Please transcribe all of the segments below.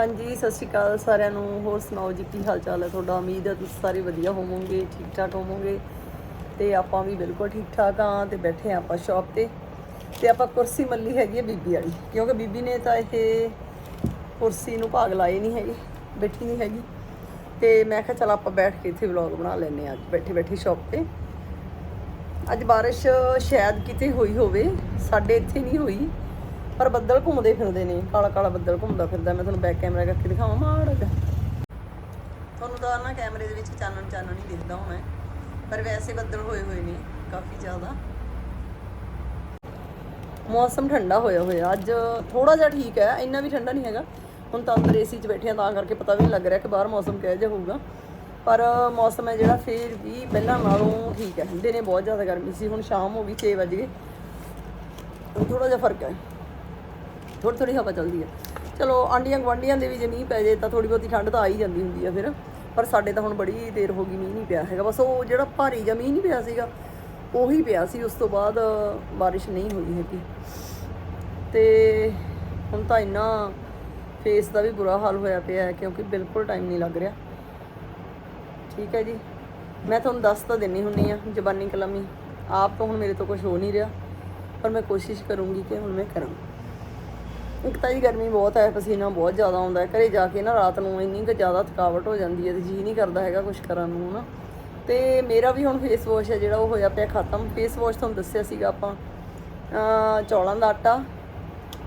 ਹਾਂਜੀ, ਸਤਿ ਸ਼੍ਰੀ ਅਕਾਲ ਸਾਰਿਆਂ ਨੂੰ। ਹੋਰ ਸੁਣਾਓ ਜੀ, ਕੀ ਹਾਲ ਚਾਲ ਹੈ ਤੁਹਾਡਾ? ਉਮੀਦ ਹੈ ਤੁਸੀਂ ਸਾਰੇ ਵਧੀਆ ਹੋਵੋਗੇ ਠੀਕ ਠਾਕ ਹੋਵੋਗੇ। ਤੇ ਆਪਾਂ ਵੀ ਬਿਲਕੁਲ ਠੀਕ ਠਾਕ ਆ ਤੇ ਬੈਠੇ ਆ ਆਪਾਂ ਸ਼ਾਪ ਤੇ। ਤੇ ਆਪਾਂ ਕੁਰਸੀ ਮੱਲੀ ਹੈਗੀ ਹੈ ਬੀਬੀ ਵਾਲੀ, ਕਿਉਂਕਿ ਬੀਬੀ ਨੇ ਤਾਂ ਇਹ ਕੁਰਸੀ ਨੂੰ ਭਾਗ ਲਾਏ ਨਹੀਂ ਹੈਗੇ, ਬੈਠੀ ਨਹੀਂ ਹੈਗੀ। ਤੇ ਮੈਂ ਕਿਹਾ ਚਲ ਆਪਾਂ ਬੈਠ ਕੇ ਇੱਥੇ ਵਲੌਗ ਬਣਾ ਲੈਨੇ ਆ ਅੱਜ ਬੈਠੇ ਬੈਠੇ ਸ਼ਾਪ ਤੇ। ਅੱਜ ਬਾਰਿਸ਼ ਸ਼ਾਇਦ ਕਿਤੇ ਹੋਈ ਹੋਵੇ, ਸਾਡੇ ਇੱਥੇ ਨਹੀਂ ਹੋਈ। ਪਰ ਬੱਦਲ ਘੁੰਮਦੇ ਫਿਰਦੇ ਨੇ, ਕਾਲਾ ਕਾਲਾ ਬੱਦਲ ਘੁੰਮਦਾ ਫਿਰਦਾ। ਮੈਂ ਤੁਹਾਨੂੰ ਬੈਕ ਕੈਮਰਾ ਕਰਕੇ ਦਿਖਾਵਾਂ, ਮਾੜਾ ਜਿਹਾ। ਤੁਹਾਨੂੰ ਤਾਂ ਨਾ ਕੈਮਰੇ ਦੇ ਵਿੱਚ ਚਾਨਣ ਚਾਨਣ ਹੀ ਦਿਖਦਾ ਹੋਣਾ ਪਰ ਵੈਸੇ ਬੱਦਲ ਹੋਏ ਹੋਏ ਨੇ, ਕਾਫੀ ਜ਼ਿਆਦਾ। ਮੌਸਮ ਠੰਡਾ ਹੋਇਆ ਹੋਇਆ, ਅੱਜ ਥੋੜਾ ਜਿਹਾ ਠੀਕ ਹੈ, ਇੰਨਾ ਵੀ ਠੰਡਾ ਨਹੀਂ ਹੈਗਾ। ਹੁਣ ਤਾਂ ਅੰਦਰ ਏਸੀ 'ਚ ਬੈਠੇ ਆ ਤਾਂ ਕਰਕੇ ਪਤਾ ਵੀ ਨਹੀਂ ਲੱਗ ਰਿਹਾ ਕਿ ਬਾਹਰ ਮੌਸਮ ਕਿਹੋ ਜਿਹਾ ਹੋਊਗਾ। ਪਰ ਮੌਸਮ ਹੈ ਜਿਹੜਾ, ਫੇਰ ਵੀ ਪਹਿਲਾਂ ਨਾਲੋਂ ਠੀਕ ਹੈ। ਦਿਨੇ ਬਹੁਤ ਜ਼ਿਆਦਾ ਗਰਮੀ ਸੀ, ਹੁਣ ਸ਼ਾਮ ਹੋ ਗਈ 6 ਵਜੇ ਹੁਣ ਥੋੜਾ ਜਿਹਾ ਫ਼ਰਕ ਹੈ। ਥੋੜੀ ਥੋੜੀ ਹਵਾ ਚੱਲਦੀ ਹੈ ਚਲੋ ਆਂਡੀਆਂ ਗਵਾਂਡੀਆਂ ਦੇ ਵੀ ਜੇ ਮੀਂਹ ਪੈ ਜੇ ਤਾਂ ਥੋੜੀ ਬਹੁਤੀ ਠੰਡ ਤਾਂ ਆ ਹੀ ਜਾਂਦੀ ਹੁੰਦੀ ਆ ਫਿਰ। ਪਰ ਸਾਡੇ ਤਾਂ ਹੁਣ ਬੜੀ ਦੇਰ ਹੋ ਗਈ ਮੀਂਹ ਨਹੀਂ ਪਿਆ ਹੈਗਾ। ਬਸ ਉਹ ਜਿਹੜਾ ਭਾਰੀ ਜਿਹਾ ਮੀਂਹ ਨਹੀਂ ਪਿਆ ਸੀਗਾ, ਉਹੀ ਪਿਆ ਸੀ। ਉਸ ਤੋਂ ਬਾਅਦ ਬਾਰਿਸ਼ ਨਹੀਂ ਹੋਈ ਹੈਗੀ। ਤੇ ਹੁਣ ਤਾਂ ਇੰਨਾ ਫੇਸ ਦਾ ਵੀ ਬੁਰਾ ਹਾਲ ਹੋਇਆ ਪਿਆ ਹੈ ਕਿਉਂਕਿ ਬਿਲਕੁਲ ਟਾਈਮ ਨਹੀਂ ਲੱਗ ਰਿਹਾ। ਠੀਕ ਹੈ ਜੀ। ਮੈਂ ਤੁਹਾਨੂੰ ਦੱਸ ਤਾਂ ਦਿੰਨੀ ਹੁੰਨੀ ਆ ਜ਼ਬਾਨੀ ਕਲਾਮੀ। ਆਪ ਤਾਂ ਹੁਣ ਮੇਰੇ ਤੋਂ ਕੁਝ ਹੋ ਨਹੀਂ ਰਿਹਾ, ਪਰ ਮੈਂ ਕੋਸ਼ਿਸ਼ ਕਰੂੰਗੀ ਕਿ ਹੁਣ ਮੈਂ ਕਰਾਂ। ਇੱਕ ਤਾਂ ਜੀ ਗਰਮੀ ਬਹੁਤ ਹੈ, ਪਸੀਨਾ ਬਹੁਤ ਜ਼ਿਆਦਾ ਆਉਂਦਾ ਹੈ। ਘਰੇ ਜਾ ਕੇ ਨਾ ਰਾਤ ਨੂੰ ਇੰਨੀ ਕੁ ਜ਼ਿਆਦਾ ਥਕਾਵਟ ਹੋ ਜਾਂਦੀ ਹੈ ਤੇ ਜੀ ਨਹੀਂ ਕਰਦਾ ਹੈਗਾ ਕੁਝ ਕਰਨ ਨੂੰ ਨਾ ਤੇ ਮੇਰਾ ਵੀ ਹੁਣ ਫੇਸ ਵਾਸ਼ ਹੈ ਜਿਹੜਾ ਉਹ ਹੋਇਆ ਪਿਆ ਖਤਮ। ਫੇਸ ਵਾਸ਼ ਤੁਹਾਨੂੰ ਦੱਸਿਆ ਸੀਗਾ ਆਪਾਂ। ਚੌਲਾਂ ਦਾ ਆਟਾ,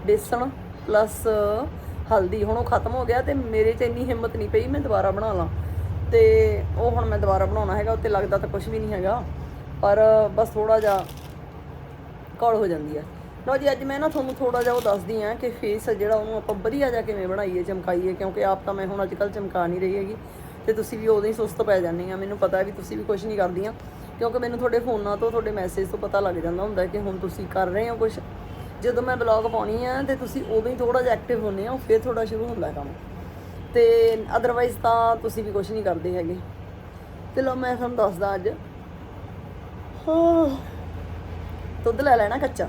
ਬੇਸਣ ਪਲੱਸ ਹਲਦੀ। ਹੁਣ ਉਹ ਖਤਮ ਹੋ ਗਿਆ ਤੇ ਮੇਰੇ 'ਚ ਇੰਨੀ ਹਿੰਮਤ ਨਹੀਂ ਪਈ ਮੈਂ ਦੁਬਾਰਾ ਬਣਾ ਲਾਂ। ਤੇ ਉਹ ਹੁਣ ਮੈਂ ਦੁਬਾਰਾ ਬਣਾਉਣਾ ਹੈਗਾ, ਉੱਤੇ ਲੱਗਦਾ ਤਾਂ ਕੁਝ ਵੀ ਨਹੀਂ ਹੈਗਾ। ਪਰ ਬਸ ਥੋੜਾ ਜਿਹਾ ਕੌਲ ਹੋ ਜਾਂਦੀ ਹੈ। ਲਓ ਜੀ, ਅੱਜ ਮੈਂ ਨਾ ਤੁਹਾਨੂੰ ਥੋੜਾ ਜਿਹਾ ਉਹ ਦੱਸਦੀ ਆ ਕਿ ਫੇਸ ਜਿਹੜਾ ਉਹਨੂੰ ਆਪਾਂ ਵਧੀਆ ਜਿਹਾ ਕਿਵੇਂ ਬਣਾਈਏ, ਚਮਕਾਈਏ, ਕਿਉਂਕਿ ਆਪ ਤਾਂ ਮੈਂ ਹੁਣ ਅੱਜ ਕੱਲ ਚਮਕਾ ਨਹੀਂ ਰਹੀ ਹੈਗੀ ਤੇ ਤੁਸੀਂ ਵੀ ਉਦੋਂ ਹੀ ਸੁਸਤ ਪੈ ਜਾਂਦੇ ਆ। ਮੈਨੂੰ ਪਤਾ ਵੀ ਤੁਸੀਂ ਵੀ ਕੁਝ ਨਹੀਂ ਕਰਦੀਆਂ, ਕਿਉਂਕਿ ਮੈਨੂੰ ਤੁਹਾਡੇ ਫੋਨਾਂ ਤੋਂ, ਤੁਹਾਡੇ ਮੈਸੇਜ ਤੋਂ ਪਤਾ ਲੱਗ ਜਾਂਦਾ ਹੁੰਦਾ ਕਿ ਹੁਣ ਤੁਸੀਂ ਕਰ ਰਹੇ ਹੋ ਕੁਝ ਜਦੋਂ ਮੈਂ ਬਲੌਗ ਪਾਉਣੀ ਆ ਤੇ ਤੁਸੀਂ ਉਦੋਂ ਹੀ ਥੋੜਾ ਜਿਹਾ ਐਕਟਿਵ ਹੁੰਦੇ ਆ ਫਿਰ ਥੋੜਾ ਸ਼ੁਰੂ ਹੁੰਦਾ ਕੰਮ। ਤੇ ਅਦਰਵਾਈਜ਼ ਤਾਂ ਤੁਸੀਂ ਵੀ ਕੁਝ ਨਹੀਂ ਕਰਦੇ ਹੈਗੇ। ਤੇ ਲਓ, ਮੈਂ ਤੁਹਾਨੂੰ ਦੱਸਦਾ ਅੱਜ। ਹਾਂ, ਦੁੱਧ ਲੈ ਲੈਣਾ ਕੱਚਾ।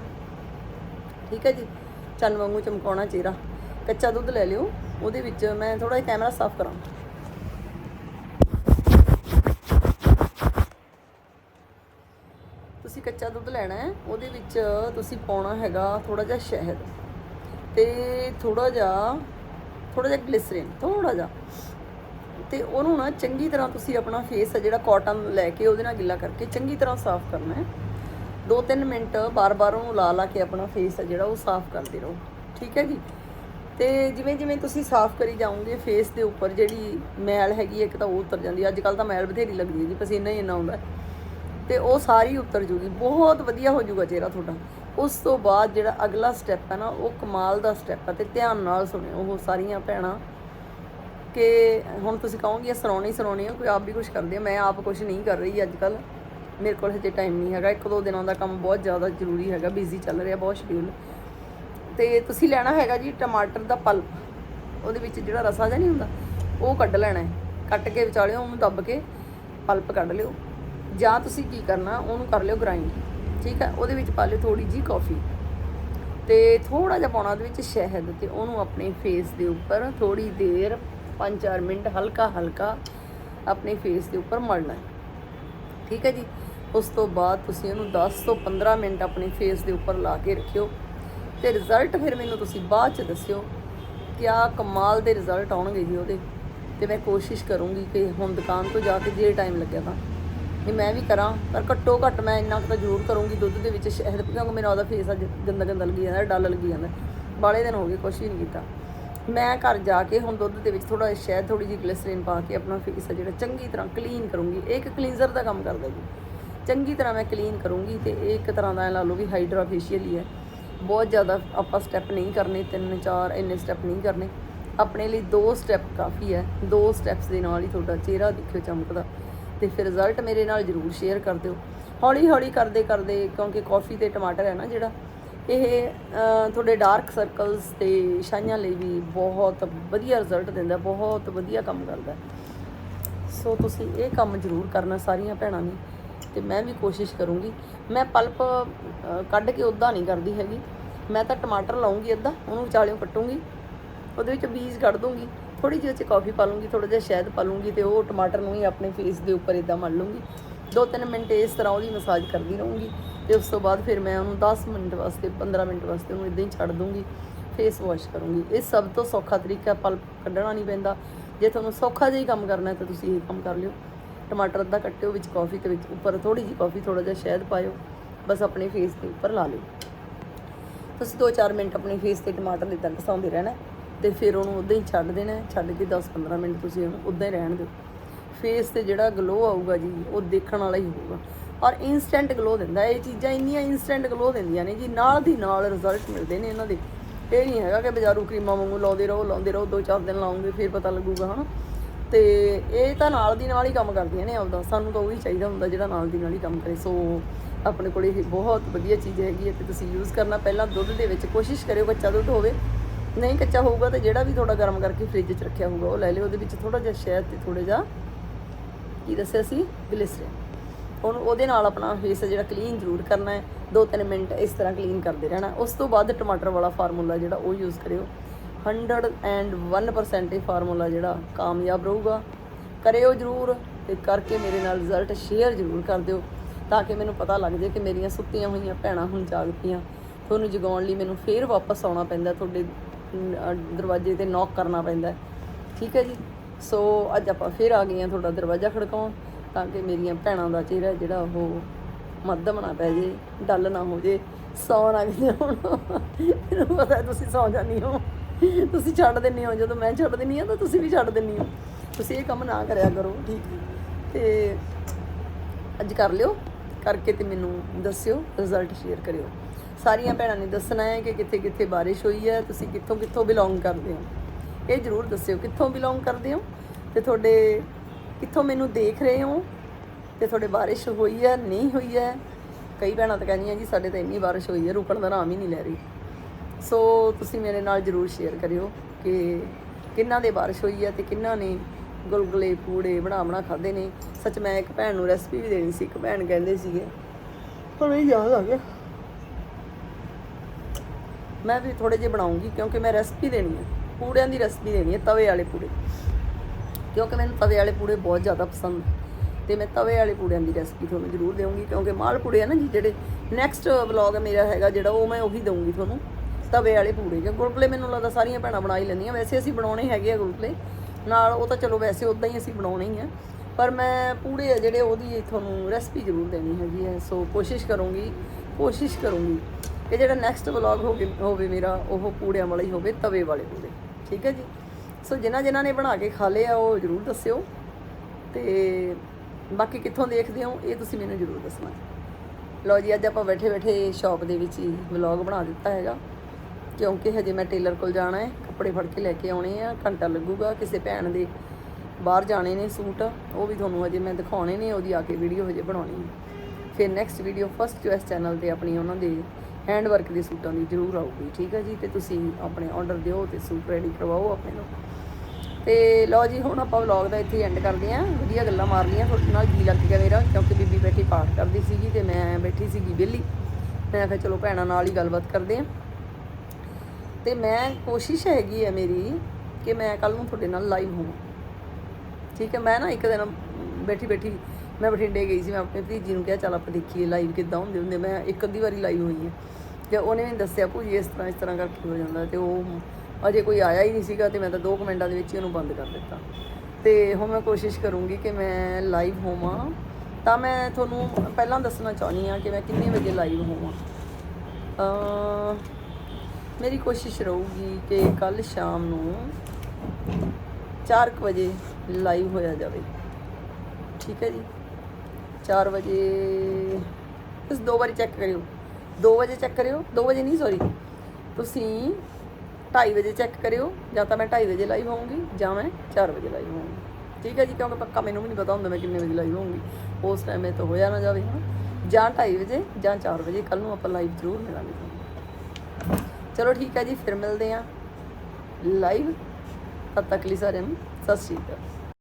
ਠੀਕ ਹੈ ਜੀ? ਚੰਨ ਵਾਂਗੂ ਚਮਕਾਉਣਾ ਚਿਹਰਾ। ਕੱਚਾ ਦੁੱਧ ਲੈ ਲਿਓ। ਉਹਦੇ ਵਿੱਚ ਮੈਂ ਥੋੜਾ ਜਿਹਾ ਕੈਮਰਾ ਸਾਫ਼ ਕਰਾਂ। ਤੁਸੀਂ ਕੱਚਾ ਦੁੱਧ ਲੈਣਾ ਹੈ। ਉਹਦੇ ਵਿੱਚ ਤੁਸੀਂ ਪਾਉਣਾ ਹੈਗਾ ਥੋੜਾ ਜਿਹਾ ਸ਼ਹਿਦ ਤੇ ਥੋੜਾ ਜਿਹਾ ਥੋੜਾ ਜਿਹਾ ਗਲਿਸਰੀਨ ਥੋੜਾ ਜਿਹਾ। ਤੇ ਉਹਨੂੰ ਨਾ ਚੰਗੀ ਤਰ੍ਹਾਂ ਤੁਸੀਂ ਆਪਣਾ ਫੇਸ ਜਿਹੜਾ ਕਾਟਨ ਲੈ ਕੇ ਉਹਦੇ ਨਾਲ ਗਿੱਲਾ ਕਰਕੇ ਚੰਗੀ ਤਰ੍ਹਾਂ ਸਾਫ਼ ਕਰਨਾ ਹੈ। 2-3 ਮਿੰਟ ਬਾਰ-ਬਾਰ ਉਹਨੂੰ ਲਾ ਲਾ ਕੇ ਆਪਣਾ ਫੇਸ ਹੈ ਜਿਹੜਾ ਉਹ ਸਾਫ਼ ਕਰਦੇ ਰਹੋ। ਠੀਕ ਹੈ ਜੀ? ਤੇ ਜਿਵੇਂ ਜਿਵੇਂ ਤੁਸੀਂ ਸਾਫ਼ ਕਰੀ ਜਾਓਗੇ ਫੇਸ ਦੇ ਉੱਪਰ ਜਿਹੜੀ ਮੈਲ ਹੈਗੀ ਇੱਕ ਤਾਂ ਉਹ ਉਤਰ ਜਾਂਦੀ ਹੈ ਅੱਜ ਕੱਲ ਤਾਂ ਮੈਲ ਬਥੇਰੀ ਲੱਗਦੀ ਹੈ ਜੀ ਪਸੀਨਾ ਹੀ ਇੰਨਾ ਆਉਂਦਾ ਹੈ। ਤੇ ਉਹ ਸਾਰੀ ਉਤਰ ਜੂਗੀ। ਬਹੁਤ ਵਧੀਆ ਹੋ ਜਾਊਗਾ ਚਿਹਰਾ ਤੁਹਾਡਾ। ਉਸ ਤੋਂ ਬਾਅਦ ਜਿਹੜਾ ਅਗਲਾ ਸਟੈਪ ਹੈ ਨਾ, ਉਹ ਕਮਾਲ ਦਾ ਸਟੈਪ ਹੈ ਤੇ ਧਿਆਨ ਨਾਲ ਸੁਣਿਓ ਉਹ ਸਾਰੀਆਂ ਭੈਣਾਂ। ਕਿ ਹੁਣ ਤੁਸੀਂ ਕਹੋਗੇ, ਇਹ ਸੁਣਾਉਣੀ ਸੁਣਾਉਣੀ ਆ, ਕੋਈ ਆਪ ਵੀ ਕੁਝ ਕਰਦੇ ਆ। ਮੈਂ ਆਪ ਕੁਝ ਨਹੀਂ ਕਰ ਰਹੀ ਅੱਜ ਕੱਲ ਮੇਰੇ ਕੋਲ ਹਜੇ ਟਾਈਮ ਨਹੀਂ ਹੈਗਾ। ਇੱਕ ਦੋ ਦਿਨਾਂ ਦਾ ਕੰਮ ਬਹੁਤ ਜ਼ਿਆਦਾ ਜ਼ਰੂਰੀ ਹੈਗਾ। ਬਿਜ਼ੀ ਚੱਲ ਰਿਹਾ ਬਹੁਤ ਸ਼ਡਿਊਲ ਤੇ ਤੁਸੀਂ ਲੈਣਾ ਹੈਗਾ ਜੀ ਟਮਾਟਰ ਦਾ ਪਲਪ ਉਹਦੇ ਵਿੱਚ ਜਿਹੜਾ ਰਸਾ ਜਿਹਾ ਨਹੀਂ ਹੁੰਦਾ, ਉਹ ਕੱਢ ਲੈਣਾ ਹੈ। ਕੱਟ ਕੇ ਵਿਚਾਲਿਓ, ਉਹਨੂੰ ਦੱਬ ਕੇ ਪਲਪ ਕੱਢ ਲਿਓ। ਜਾਂ ਤੁਸੀਂ ਕੀ ਕਰਨਾ, ਉਹਨੂੰ ਕਰ ਲਿਓ ਗ੍ਰਾਈਂਡ ਠੀਕ ਹੈ? ਉਹਦੇ ਵਿੱਚ ਪਾ ਲਿਓ ਥੋੜੀ ਜੀ ਕਾਫੀ ਤੇ ਥੋੜਾ ਜਿਹਾ ਪਾਉਣਾ ਉਹਦੇ ਵਿੱਚ ਸ਼ਹਿਦ ਤੇ ਉਹਨੂੰ ਆਪਣੇ ਫੇਸ ਦੇ ਉੱਪਰ ਥੋੜੀ ਦੇਰ 5-4 ਮਿੰਟ ਹਲਕਾ ਹਲਕਾ ਆਪਣੇ ਫੇਸ ਦੇ ਉੱਪਰ ਮਲਣਾ ਠੀਕ ਹੈ ਜੀ? ਉਸ ਤੋਂ ਬਾਅਦ ਤੁਸੀਂ ਉਹਨੂੰ 10 ਤੋਂ 15 ਮਿੰਟ ਆਪਣੇ ਫੇਸ ਦੇ ਉੱਪਰ ਲਾ ਕੇ ਰੱਖਿਓ। ਤੇ ਰਿਜ਼ਲਟ ਫਿਰ ਮੈਨੂੰ ਤੁਸੀਂ ਬਾਅਦ ਚ ਦੱਸਿਓ ਕਿਆ ਕਮਾਲ ਦੇ ਰਿਜ਼ਲਟ ਆਉਣਗੇ ਜੀ ਉਹਦੇ। ਤੇ ਮੈਂ ਕੋਸ਼ਿਸ਼ ਕਰੂੰਗੀ ਕਿ ਹੁਣ ਦੁਕਾਨ ਤੋਂ ਜਾ ਕੇ ਜੇ ਟਾਈਮ ਲੱਗਿਆ ਤਾਂ। ਇਹ ਮੈਂ ਵੀ ਕਰਾਂ, ਪਰ ਘੱਟੋ ਘੱਟ ਮੈਂ ਇੰਨਾ ਕੁ ਤਾਂ ਜ਼ਰੂਰ ਕਰੂੰਗੀ ਦੁੱਧ ਦੇ ਵਿੱਚ ਸ਼ਹਿਦ, ਕਿਉਂਕਿ ਮੇਰਾ ਉਹਦਾ ਫੇਸ ਅੱਜ ਗੰਦਾ ਗੰਦਾ ਲੱਗੀ ਜਾਂਦਾ, ਡਲ ਲੱਗੀ ਜਾਂਦਾ। ਬਾਲੇ ਦਿਨ ਹੋ ਗਏ, ਕੁਛ ਹੀ ਨਹੀਂ ਕੀਤਾ। ਮੈਂ ਘਰ ਜਾ ਕੇ ਹੁਣ ਦੁੱਧ ਦੇ ਵਿੱਚ ਥੋੜਾ ਸ਼ਹਿਦ ਥੋੜੀ ਜਿਹੀ ਗਲਿਸਰੀਨ ਪਾ ਕੇ ਆਪਣਾ ਫੇਸ ਆ ਜਿਹੜਾ ਚੰਗੀ ਤਰ੍ਹਾਂ ਕਲੀਨ ਕਰੂੰਗੀ। ਇਹ ਇੱਕ ਕਲੀਨਜ਼ਰ ਦਾ ਕੰਮ ਕਰਦਾ ਜੀ। ਚੰਗੀ ਤਰ੍ਹਾਂ ਮੈਂ ਕਲੀਨ ਕਰੂੰਗੀ ਤੇ ਇਹ ਇੱਕ ਤਰ੍ਹਾਂ ਦਾ ਐਂ ਲਾ ਲਓ ਵੀ ਹਾਈਡਰਾ ਫੇਸ਼ੀਅਲ ਹੀ ਹੈ। ਬਹੁਤ ਜ਼ਿਆਦਾ ਆਪਾਂ ਸਟੈਪ ਨਹੀਂ ਕਰਨੇ, ਤਿੰਨ ਚਾਰ ਇੰਨੇ ਸਟੈਪ ਨਹੀਂ ਕਰਨੇ। ਆਪਣੇ ਲਈ ਦੋ ਸਟੈਪ ਕਾਫੀ ਹੈ। ਦੋ ਸਟੈਪਸ ਦੇ ਨਾਲ ਹੀ ਤੁਹਾਡਾ ਚਿਹਰਾ ਦਿਖਿਓ ਚਮਕਦਾ। ਤੇ ਫਿਰ ਰਿਜ਼ਲਟ ਮੇਰੇ ਨਾਲ ਜਰੂਰ ਸ਼ੇਅਰ ਕਰ ਦਿਓ। ਹੌਲੀ ਹੌਲੀ ਕਰਦੇ ਕਰਦੇ, ਕਿਉਂਕਿ ਕਾਫੀ ਤੇ ਟਮਾਟਰ ਹੈ ਨਾ ਜਿਹੜਾ, ਇਹ ਤੁਹਾਡੇ ਡਾਰਕ ਸਰਕਲਸ ਤੇ ਛਾਈਆਂ ਲਈ ਵੀ ਬਹੁਤ ਵਧੀਆ ਰਿਜ਼ਲਟ ਦਿੰਦਾ, ਬਹੁਤ ਵਧੀਆ ਕੰਮ ਕਰਦਾ। ਸੋ ਤੁਸੀਂ ਇਹ ਕੰਮ ਜ਼ਰੂਰ ਕਰਨਾ ਸਾਰੀਆਂ ਭੈਣਾਂ ਨੇ। ਤੇ ਮੈਂ ਵੀ ਕੋਸ਼ਿਸ਼ ਕਰੂੰਗੀ। ਮੈਂ ਪਲਪ ਕੱਢ ਕੇ ਉਦਾਂ ਨਹੀਂ ਕਰਦੀ ਹੈਗੀ। ਮੈਂ ਤਾਂ ਟਮਾਟਰ ਲਾਉਂਗੀ ਅੱਧਾ, ਉਹਨੂੰ ਵਿਚਾਲਿਓਂ ਕੱਟੂੰਗੀ। ਉਹਦੇ ਵਿੱਚ ਬੀਜ ਕੱਢ ਦੂੰਗੀ। ਥੋੜੀ ਜਿਹੀ ਉਹ 'ਚ ਕਾਫੀ ਪਾ ਲੂੰਗੀ ਥੋੜਾ ਜਿਹਾ ਸ਼ਹਿਦ ਪਾ ਲੂੰਗੀ ਤੇ ਉਹ ਟਮਾਟਰ ਨੂੰ ਹੀ ਆਪਣੇ ਫੇਸ ਦੇ ਉੱਪਰ ਇਦਾਂ ਮਲ ਲੂੰਗੀ। ਦੋ ਤਿੰਨ ਮਿੰਟ ਇਸ ਤਰ੍ਹਾਂ ਉਹਦੀ ਮਸਾਜ ਕਰਦੀ ਰਹੂੰਗੀ ਤੇ ਉਸ ਤੋਂ ਬਾਅਦ ਫਿਰ ਮੈਂ ਉਹਨੂੰ 10 ਮਿੰਟ ਵਾਸਤੇ 15 ਮਿੰਟ ਵਾਸਤੇ ਉਹਨੂੰ ਇਦਾਂ ਹੀ ਛੱਡ ਦੂੰਗੀ। ਫੇਸ ਵਾਸ਼ ਕਰੂੰਗੀ। ਇਹ ਸਭ ਤੋਂ ਸੌਖਾ ਤਰੀਕਾ, ਪਲਪ ਕੱਢਣਾ ਨਹੀਂ ਪੈਂਦਾ। ਜੇ ਤੁਹਾਨੂੰ ਸੌਖਾ ਜਿਹਾ ਕੰਮ ਕਰਨਾ ਹੈ ਤਾਂ ਤੁਸੀਂ ਇਹ ਕੰਮ ਕਰ ਲਿਓ। ਟਮਾਟਰ ਅੱਧਾ ਕੱਟਿਓ, ਵਿੱਚ ਕਾਫੀ ਤੇ ਵਿੱਚ ਉੱਪਰ ਥੋੜੀ ਜਿਹੀ ਕਾਫੀ ਥੋੜਾ ਜਿਹਾ ਸ਼ਹਿਦ ਪਾਇਓ। ਬਸ ਆਪਣੇ ਫੇਸ ਦੇ ਉੱਪਰ ਲਾ ਲਿਓ। ਤੁਸੀਂ 2-4 ਮਿੰਟ ਆਪਣੇ ਫੇਸ ਤੇ ਟਮਾਟਰ ਦੇ ਇਦਾਂ ਘਸਾਉਂਦੇ ਰਹਿਣਾ ਤੇ ਫਿਰ ਉਹਨੂੰ ਉਦਾਂ ਹੀ ਛੱਡ ਦੇਣਾ ਛੱਡ ਕੇ 10-15 ਮਿੰਟ ਤੁਸੀਂ ਉਹਨੂੰ ਉਦਾਂ ਹੀ ਰਹਿਣ ਦਿਓ। ਫੇਸ ਤੇ ਜਿਹੜਾ ਗਲੋ ਆਊਗਾ ਜੀ, ਉਹ ਦੇਖਣ ਵਾਲਾ ਹੀ ਹੋਊਗਾ। ਔਰ ਇਨਸਟੈਂਟ ਗਲੋ ਦਿੰਦਾ ਇਹ ਚੀਜ਼ਾਂ ਇੰਨੀਆਂ ਇਨਸਟੈਂਟ ਗਲੋ ਦਿੰਦੀਆਂ ਨੇ ਜੀ, ਨਾਲ ਦੀ ਨਾਲ ਰਿਜ਼ਲਟ ਮਿਲਦੇ ਨੇ ਇਹਨਾਂ ਦੇ। ਇਹ ਨਹੀਂ ਹੈਗਾ ਕਿ ਬਾਜ਼ਾਰੂ ਕਰੀਮਾਂ ਵਾਂਗੂ ਲਾਉਂਦੇ ਰਹੋ ਲਾਉਂਦੇ ਰਹੋ, ਦੋ ਚਾਰ ਦਿਨ ਲਾਉਂਗੇ, ਫਿਰ ਪਤਾ ਲੱਗੂਗਾ, ਹਨਾ। ਤੇ ਇਹ ਤਾਂ ਨਾਲ ਦੀ ਨਾਲ ਹੀ ਕੰਮ ਕਰਦੀਆਂ ਨੇ ਆਪਦਾ। ਸਾਨੂੰ ਤਾਂ ਉਹ ਹੀ ਚਾਹੀਦਾ ਹੁੰਦਾ ਜਿਹੜਾ ਨਾਲ ਦੀ ਨਾਲ ਹੀ ਕੰਮ ਕਰੇ। ਸੋ ਆਪਣੇ ਕੋਲ ਇਹ ਬਹੁਤ ਵਧੀਆ ਚੀਜ਼ ਹੈਗੀ ਹੈ ਤੇ ਤੁਸੀਂ ਯੂਜ਼ ਕਰਨਾ। ਪਹਿਲਾਂ ਦੁੱਧ ਦੇ ਵਿੱਚ ਕੋਸ਼ਿਸ਼ ਕਰਿਓ ਕੱਚਾ ਦੁੱਧ ਹੋਵੇ। ਨਹੀਂ ਕੱਚਾ ਹੋਊਗਾ ਤਾਂ ਜਿਹੜਾ ਵੀ ਤੁਹਾਡਾ ਗਰਮ ਕਰਕੇ ਫ੍ਰਿਜ 'ਚ ਰੱਖਿਆ ਹੋਊਗਾ, ਉਹ ਲੈ ਲਿਓ। ਉਹਦੇ ਵਿੱਚ ਥੋੜਾ ਜਿਹਾ ਸ਼ਹਿਦ ਤੇ ਥੋੜਾ ਜਿਹਾ ਕੀ ਦੱਸਿਆ ਸੀ? ਗਲਿਸਰੀਨ ਉਹਨੂੰ ਉਹਦੇ ਨਾਲ ਆਪਣਾ ਫੇਸ ਜਿਹੜਾ ਕਲੀਨ ਜ਼ਰੂਰ ਕਰਨਾ ਹੈ। 2-3 ਮਿੰਟ ਇਸ ਤਰ੍ਹਾਂ ਕਲੀਨ ਕਰਦੇ ਰਹਿਣਾ। ਉਸ ਤੋਂ ਬਾਅਦ ਟਮਾਟਰ ਵਾਲਾ ਫਾਰਮੂਲਾ ਜਿਹੜਾ ਉਹ ਯੂਜ਼ ਕਰਿਓ। 101% ਇਹ ਫਾਰਮੂਲਾ ਜਿਹੜਾ ਕਾਮਯਾਬ ਰਹੂਗਾ। ਕਰਿਓ ਜ਼ਰੂਰ ਤੇ ਕਰਕੇ ਮੇਰੇ ਨਾਲ ਰਿਜ਼ਲਟ ਸ਼ੇਅਰ ਜ਼ਰੂਰ ਕਰ ਦਿਓ ਤਾਂ ਕਿ ਮੈਨੂੰ ਪਤਾ ਲੱਗ ਜਾਏ ਕਿ ਮੇਰੀਆਂ ਸੁੱਤੀਆਂ ਹੋਈਆਂ ਭੈਣਾਂ ਹੁਣ ਜਾਗ ਪਈਆਂ। ਤੁਹਾਨੂੰ ਜਗਾਉਣ ਲਈ ਮੈਨੂੰ ਫੇਰ ਵਾਪਸ ਆਉਣਾ ਪੈਂਦਾ, ਤੁਹਾਡੇ ਦਰਵਾਜ਼ੇ ਤੇ ਨੌਕ ਕਰਨਾ ਪੈਂਦਾ। ਠੀਕ ਹੈ ਜੀ? ਸੋ ਅੱਜ ਆਪਾਂ ਫੇਰ ਆ ਗਏ ਹਾਂ ਤੁਹਾਡਾ ਦਰਵਾਜ਼ਾ ਖੜਕਾਉਣ ਤਾਂ ਕਿ ਮੇਰੀਆਂ ਭੈਣਾਂ ਦਾ ਚਿਹਰਾ ਜਿਹੜਾ ਉਹ ਮੱਧਮ ਨਾ ਪੈ ਜੇ, ਡੱਲ ਨਾ ਹੋ ਜੇ। ਸੌ ਨਾ ਕਿਤੇ ਹੁਣ। ਮੈਨੂੰ ਪਤਾ ਤੁਸੀਂ ਸੌ ਜਾਂਦੀ ਹੋ। ਤੁਸੀਂ ਛੱਡ ਦਿੰਦੇ ਹੋ, ਜਦੋਂ ਮੈਂ ਛੱਡ ਦਿੰਦੀ ਹਾਂ ਤਾਂ ਤੁਸੀਂ ਵੀ ਛੱਡ ਦਿੰਦੀ ਹੋ। ਤੁਸੀਂ ਇਹ ਕੰਮ ਨਾ ਕਰਿਆ ਕਰੋ, ਠੀਕ ਹੈ। ਤੇ ਅੱਜ ਕਰ ਲਿਓ, ਕਰਕੇ ਤੇ ਮੈਨੂੰ ਦੱਸਿਓ ਰਿਜ਼ਲਟ ਸ਼ੇਅਰ ਕਰਿਓ। ਸਾਰੀਆਂ ਭੈਣਾਂ ਨੇ ਦੱਸਣਾ ਹੈ ਕਿ ਕਿੱਥੇ ਕਿੱਥੇ ਬਾਰਿਸ਼ ਹੋਈ ਹੈ, ਤੁਸੀਂ ਕਿੱਥੋਂ ਕਿੱਥੋਂ ਬਿਲੋਂਗ ਕਰਦੇ ਹੋ। ਇਹ ਜ਼ਰੂਰ ਦੱਸਿਓ, ਕਿੱਥੋਂ ਬਿਲੋਂਗ ਕਰਦੇ ਹੋ? ਤੇ ਤੁਹਾਡੇ ਕਿੱਥੋਂ ਮੈਨੂੰ ਦੇਖ ਰਹੇ ਹੋ? ਤੇ ਤੁਹਾਡੇ ਬਾਰਿਸ਼ ਹੋਈ ਹੈ, ਨਹੀਂ ਹੋਈ ਹੈ? ਕਈ ਭੈਣਾਂ ਤਾਂ ਕਹਿੰਦੀਆਂ ਜੀ, ਸਾਡੇ ਤਾਂ ਇੰਨੀ ਬਾਰਿਸ਼ ਹੋਈ ਹੈ, ਰੁਕਣ ਦਾ ਨਾਮ ਹੀ ਨਹੀਂ ਲੈ ਰਹੀ। ਸੋ ਤੁਸੀਂ ਮੇਰੇ ਨਾਲ ਜਰੂਰ ਸ਼ੇਅਰ ਕਰਿਓ ਕਿ ਕਿੰਨਾ ਦੇ ਬਾਰਿਸ਼ ਹੋਈ ਹੈ ਤੇ ਕਿੰਨਾ ਨੇ ਗੁਲਗੁਲੇ ਪੂੜੇ ਬਣਾ ਬਣਾ ਖਾਦੇ ਨੇ। ਸੱਚ ਮੈਂ ਇੱਕ ਭੈਣ ਨੂੰ ਰੈਸਪੀ ਵੀ ਦੇਣੀ ਸੀ ਇੱਕ ਭੈਣ ਕਹਿੰਦੇ ਸੀਗੇ। ਪਰ ਇਹ ਯਾਦ ਆ ਗਿਆ? ਮੈਂ ਵੀ ਥੋੜੇ ਜਿਹੇ ਬਣਾਉਂਗੀ ਕਿਉਂਕਿ ਮੈਂ ਰੈਸਪੀ ਦੇਣੀ ਹੈ। ਪੂੜਿਆਂ ਦੀ ਰੈਸਪੀ ਦੇਣੀ ਹੈ ਤਵੇ ਵਾਲੇ ਪੂੜੇ। ਕਿਉਂਕਿ ਮੈਨੂੰ ਤਵੇ ਵਾਲੇ ਪੂੜੇ ਬਹੁਤ ਜ਼ਿਆਦਾ ਪਸੰਦ ਤੇ ਮੈਂ ਤਵੇ ਵਾਲੇ ਪੂੜਿਆਂ ਦੀ ਰੈਸਪੀ ਤੁਹਾਨੂੰ ਜ਼ਰੂਰ ਦੇਵਾਂਗੀ ਕਿਉਂਕਿ ਮਾਲ ਪੂੜੇ ਆ ਨਾ ਜੀ ਜਿਹੜੇ ਨੈਕਸਟ ਵਲੌਗ ਮੇਰਾ ਹੈਗਾ ਜਿਹੜਾ ਉਹ ਮੈਂ ਉਹੀ ਦਊਂਗੀ ਤੁਹਾਨੂੰ। ਤਵੇ ਵਾਲੇ ਪੂੜੇ ਜਾਂ ਗੁਲਗੁਲੇ ਮੈਨੂੰ ਲੱਗਦਾ ਸਾਰੀਆਂ ਭੈਣਾਂ ਬਣਾ ਹੀ ਲੈਂਦੀਆਂ। ਵੈਸੇ ਅਸੀਂ ਬਣਾਉਣੇ ਹੈਗੇ ਆ ਗੁਲਗੁਲੇ ਨਾਲ ਉਹ ਤਾਂ ਚਲੋ ਵੈਸੇ ਉਦਾਂ ਹੀ ਅਸੀਂ ਬਣਾਉਣੇ ਹੀ ਆ। ਪਰ ਮੈਂ ਪੂੜੇ ਆ ਜਿਹੜੇ ਉਹਦੀ ਤੁਹਾਨੂੰ ਰੈਸਪੀ ਜ਼ਰੂਰ ਦੇਣੀ ਹੈਗੀ ਹੈ ਸੋ ਕੋਸ਼ਿਸ਼ ਕਰੂੰਗੀ ਕੋਸ਼ਿਸ਼ ਕਰੂੰਗੀ ਕਿ ਜਿਹੜਾ ਨੈਕਸਟ ਵਲੌਗ ਹੋਵੇ ਹੋਵੇ ਮੇਰਾ, ਉਹ ਪੂੜਿਆਂ ਵਾਲਾ ਹੀ ਹੋਵੇ, ਤਵੇ ਵਾਲੇ ਪੂੜੇ। ਠੀਕ ਹੈ ਜੀ? ਸੋ ਜਿਨ੍ਹਾਂ ਜਿਨ੍ਹਾਂ ਨੇ ਬਣਾ ਕੇ ਖਾ ਲਏ ਆ, ਉਹ ਜ਼ਰੂਰ ਦੱਸਿਓ। ਤੇ ਬਾਕੀ ਕਿੱਥੋਂ ਦੇਖਦੇ ਹੋ, ਇਹ ਤੁਸੀਂ ਮੈਨੂੰ ਜ਼ਰੂਰ ਦੱਸਣਾ। ਲਓ ਜੀ, ਅੱਜ ਆਪਾਂ ਬੈਠੇ ਬੈਠੇ ਸ਼ਾਪ ਦੇ ਵਿੱਚ ਹੀ ਵਲੌਗ ਬਣਾ ਦਿੱਤਾ ਹੈਗਾ। ਕਿਉਂਕਿ ਹਜੇ ਮੈਂ ਟੇਲਰ ਕੋਲ ਜਾਣਾ ਹੈ, ਕੱਪੜੇ ਫੜ ਕੇ ਲੈ ਕੇ ਆਉਣੇ ਆ, ਘੰਟਾ ਲੱਗੂਗਾ, ਕਿਸੇ ਭੈਣ ਦੇ ਬਾਹਰ ਜਾਣੇ ਨੇ ਸੂਟ, ਉਹ ਵੀ ਤੁਹਾਨੂੰ ਹਜੇ ਮੈਂ ਦਿਖਾਉਣੇ ਨੇ, ਉਹਦੀ ਆ ਕੇ ਵੀਡੀਓ ਹਜੇ ਬਣਾਉਣੀ ਹੈ। ਫਿਰ next video first choice channel ਤੇ ਆਪਣੀ ਉਹਨਾਂ ਦੇ ਹੈਂਡ ਵਰਕ ਦੇ ਸੂਟਾਂ ਦੀ ਜ਼ਰੂਰ ਆਊਗੀ, ਠੀਕ ਹੈ ਜੀ? ਤੇ ਤੁਸੀਂ ਆਪਣੇ ਆਰਡਰ ਦਿਓ ਤੇ ਸੂਟ ਰੈਡੀ ਕਰਵਾਓ ਆਪਣੇ ਨੂੰ ਤੇ ਲਓ ਜੀ, ਹੁਣ ਆਪਾਂ ਵਲੌਗ ਦਾ ਇੱਥੇ ਐਂਡ ਕਰਦੇ ਆਂ ਵਧੀਆ ਗੱਲਾਂ ਮਾਰ ਲਈਆਂ ਤੁਹਾਡੇ ਨਾਲ, ਜੀ ਲੱਗ ਗਿਆ ਮੇਰਾ, ਕਿਉਂਕਿ ਬੀਬੀ ਬੈਠੀ ਪਾਠ ਕਰਦੀ ਸੀਗੀ ਤੇ ਮੈਂ ਬੈਠੀ ਸੀਗੀ ਵਿਹਲੀ। ਮੈਂ ਕਿਹਾ ਚਲੋ ਭੈਣਾਂ ਨਾਲ ਹੀ ਗੱਲਬਾਤ ਕਰਦੇ ਆਂ ਤੇ ਮੈਂ ਕੋਸ਼ਿਸ਼ ਹੈਗੀ ਹੈ ਮੇਰੀ ਕਿ ਮੈਂ ਕੱਲ ਨੂੰ ਤੁਹਾਡੇ ਨਾਲ ਲਾਈਵ ਹੋਵਾਂ। ਠੀਕ ਹੈ, ਮੈਂ ਨਾ ਇੱਕ ਦਿਨ ਬੈਠੀ ਬੈਠੀ ਮੈਂ ਬਠਿੰਡੇ ਗਈ ਸੀ, ਮੈਂ ਆਪਣੇ ਭਤੀਜੀ ਨੂੰ ਕਿਹਾ, ਚੱਲ ਆਪਾਂ ਦੇਖੀਏ ਲਾਈਵ ਕਿੱਦਾਂ ਹੁੰਦੇ ਹੁੰਦੇ, ਮੈਂ ਇੱਕ ਅੱਧੀ ਵਾਰੀ ਲਾਈਵ ਹੋਈ ਹੈ। ਤੇ ਉਹਨੇ ਮੈਨੂੰ ਦੱਸਿਆ, ਭੂਜੀ ਇਸ ਤਰ੍ਹਾਂ ਇਸ ਤਰ੍ਹਾਂ ਕਰਕੇ ਹੋ ਜਾਂਦਾ ਤੇ ਉਹ ਅਜੇ ਕੋਈ ਆਇਆ ਹੀ ਨਹੀਂ ਸੀਗਾ ਤੇ ਮੈਂ ਤਾਂ 2 ਮਿੰਟਾਂ ਦੇ ਵਿੱਚ ਹੀ ਉਹਨੂੰ ਬੰਦ ਕਰ ਦਿੱਤਾ। ਤੇ ਹੁਣ ਮੈਂ ਕੋਸ਼ਿਸ਼ ਕਰੂੰਗੀ ਕਿ ਮੈਂ ਲਾਈਵ ਹੋਵਾਂ। ਤਾਂ ਮੈਂ ਤੁਹਾਨੂੰ ਪਹਿਲਾਂ ਦੱਸਣਾ ਚਾਹੁੰਦੀ ਹਾਂ ਕਿ ਮੈਂ ਕਿੰਨੇ ਵਜੇ ਲਾਈਵ ਹੋਵਾਂ। ਅ ਮੇਰੀ ਕੋਸ਼ਿਸ਼ ਰਹੂਗੀ ਕਿ ਕੱਲ ਸ਼ਾਮ ਨੂੰ 4 ਵਜੇ ਲਾਈਵ ਹੋਇਆ ਜਾਵੇ। ਠੀਕ ਹੈ ਜੀ? 4 ਵਜੇ, ਬਸ ਦੋ ਵਾਰੀ ਚੈੱਕ ਕਰਿਓ। 2 ਵਜੇ ਚੈੱਕ ਕਰਿਓ? 2 ਵਜੇ ਨਹੀਂ ਸੌਰੀ ਤੁਸੀਂ 2:30 ਵਜੇ ਚੈੱਕ ਕਰਿਓ, ਜਾਂ ਤਾਂ ਮੈਂ 2:30 ਵਜੇ ਲਾਈਵ ਹੋਊਂਗੀ, ਜਾਂ ਮੈਂ 4 ਵਜੇ ਲਾਈਵ ਹੋਊਂਗੀ। ਠੀਕ ਹੈ ਜੀ? ਕਿਉਂਕਿ ਪੱਕਾ ਮੈਨੂੰ ਵੀ ਨਹੀਂ ਪਤਾ ਹੁੰਦਾ ਮੈਂ ਕਿੰਨੇ ਵਜੇ ਲਾਈਵ ਹੋਊਂਗੀ। ਉਸ ਟਾਈਮ ਇਹ ਤਾਂ ਹੋਇਆ ਨਾ ਜਾਵੇ ਹਾਂ ਜਾਂ 2:30 ਵਜੇ ਜਾਂ 4 ਵਜੇ ਕੱਲ ਨੂੰ ਆਪਾਂ ਲਾਈਵ ਜ਼ਰੂਰ ਮਿਲਾਂਗੇ ਚਲੋ ਠੀਕ ਹੈ ਜੀ, ਫਿਰ ਮਿਲਦੇ ਹਾਂ। ਲਾਈਵ ਤਦ ਤੱਕ ਲਈ ਸਾਰਿਆਂ ਨੂੰ। ਸਤਿ ਸ਼੍ਰੀ ਅਕਾਲ।